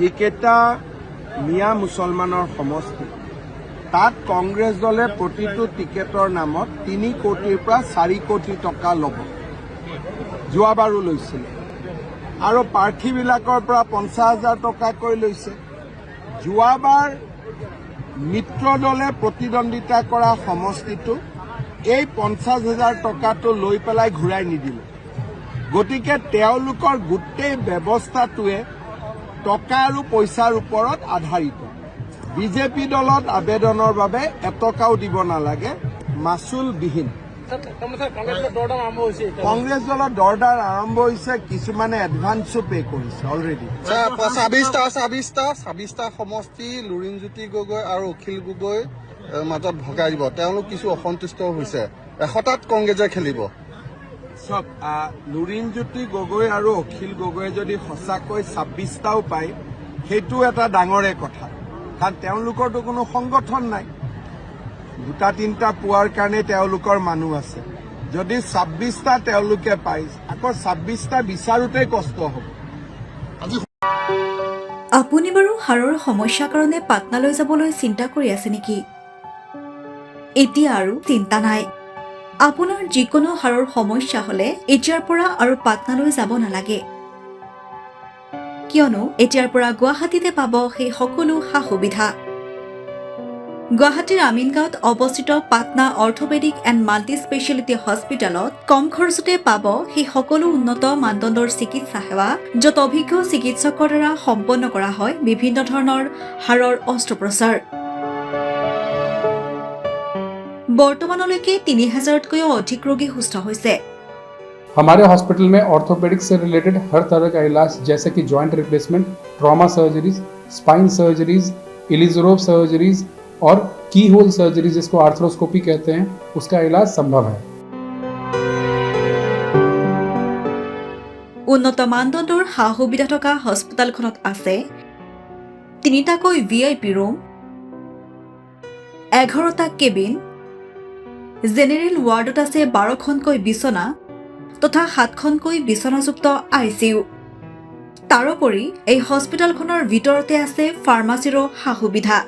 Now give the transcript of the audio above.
যিকেইটা মিয়া মুছলমানৰ সমষ্টি। তাত কংগ্ৰেছ দলে প্ৰতিটো টিকেটৰ নামত তিনি কোটিৰ পৰা চাৰি কোটি টকা ল'ব। যোৱাবাৰো লৈছিলে। আৰু প্ৰাৰ্থীবিলাকৰ পৰা পঞ্চাছ হাজাৰ টকাকৈ লৈছে। যোৱাবাৰ মিত্ৰ দলে প্ৰতিদ্বন্দ্বিতা কৰা সমষ্টিটো এই পঞ্চাছ হাজাৰ টকাটো লৈ পেলাই ঘূৰাই নিদিলে। গতিকে তেওঁলোকৰ গোটেই ব্যৱস্থাটোৱে টকা আৰু পইচাৰ ওপৰত আধাৰিত। বিজেপি দলত আবেদনৰ বাবে এটকাও দিব নালাগে। মাচুলবিহীন কংগ্ৰেছ দলৰ দৰদাৰ আৰম্ভ হৈছে কিছুমানে এডভান্সো পে' কৰিছে অলৰেডি ছাব্বিছটা ছাব্বিছটা ছাব্বিছটা সমষ্টি লুৰিণজ্যোতি গগৈ আৰু অখিল গগৈ মাজত ভগাই দিব। তেওঁলোক কিছু অসন্তুষ্ট হৈছে। এশটাত কংগ্ৰেছে খেলিব। চব আহ, লুৰিণজ্যোতি গগৈ আৰু অখিল গগৈয়ে যদি সঁচাকৈ ছাব্বিছটাও পায় সেইটো এটা ডাঙৰে কথা। কাৰণ তেওঁলোকৰতো কোনো সংগঠন নাই। দুটা তিনিটা পোৱাৰ কাৰণে তেওঁলোকৰ মানুহ আছে। যদি ছাব্বিছটা তেওঁলোকে পায় আকৌ ছাব্বিছটা বিচাৰোঁতেই কষ্ট হ'ব। আপুনি বাৰু হাড়ৰ সমস্যাৰ কাৰণে পাটনালৈ যাবলৈ চিন্তা কৰি আছে নেকি? এতিয়া আৰু চিন্তা নাই। আপোনাৰ যিকোনো হাড়ৰ সমস্যা হ'লে এতিয়াৰ পৰা আৰু পাটনালৈ যাব নালাগে। কিয়নো এতিয়াৰ পৰা গুৱাহাটীতে পাব সেই সকলো সা সুবিধা। গুৱাহাটীৰ আমিনগাঁৱত অৱস্থিত Patna orthopaedic and multi speciality হস্পিটেলত কম খৰচতে পাব সেই সকলো উন্নত মানদণ্ডৰ চিকিৎসা সেৱা য'ত অভিজ্ঞ চিকিৎসকৰ দ্বাৰা সম্পন্ন কৰা হয় বিভিন্ন ধৰণৰ হাড়ৰ অস্ত্ৰোপচাৰ। বৰ্তমানলৈকে তিনি হাজাৰতকৈও অধিক ৰোগী সুস্থ হৈছে हमारे हॉस्पिटल में ऑर्थोपेडिक्स से रिलेटेड हर तरह का इलाज जैसे कि joint replacement trauma surgeries spine surgeries Ilizarov surgeries और की होल सर्जरी जिसको आर्थ्रोस्कोपी कहते हैं उसका इलाज संभव है উন্নত মানদণ্ডৰ সা সুবিধা থকা হস্পিটেলখনত আছে তিনিটাকৈ ভি আই পি ৰুম এঘাৰটা কেবিন জেনেৰেল ৱাৰ্ডত আছে বাৰখনকৈ বিচনা তথা সাতখনকৈ বিচনাযুক্ত আই চি ইউ। তাৰোপৰি এই হস্পিটেলখনৰ ভিতৰতে আছে ফাৰ্মাচীৰো সা সুবিধা